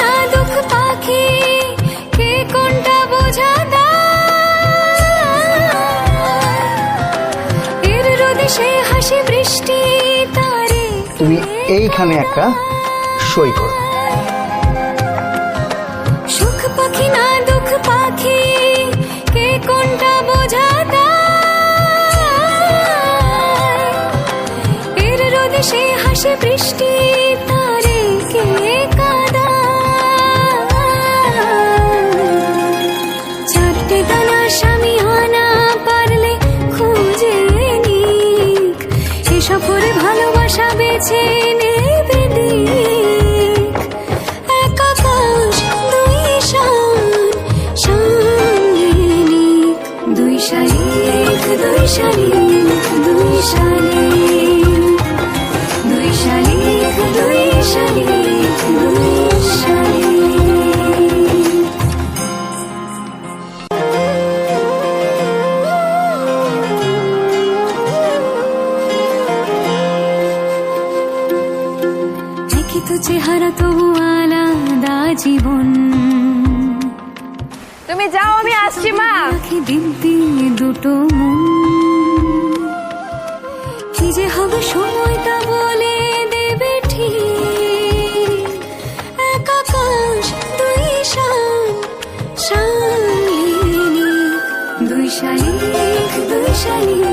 না দুঃখ পাখি কোনটা রোদে বৃষ্টি তুমি এইখানে একটা সই করো। সুখ পাখি না দুঃখ পাখি কে কোনটা বোঝা এর রোদে সে হাসে বৃষ্টি দুই শালিক দুই শালিক দুই শালিক। দেখি তো চেহারা তবু আলাদা জীবন। তুমি যাও আমি আসছি মা। রাখি দিব্যি দুটো মন। কি যে হবে সময়টা বলে দেবে ঠিক। এক আকাশ দুই শান শালিনী দুই শালিক দুই শালিক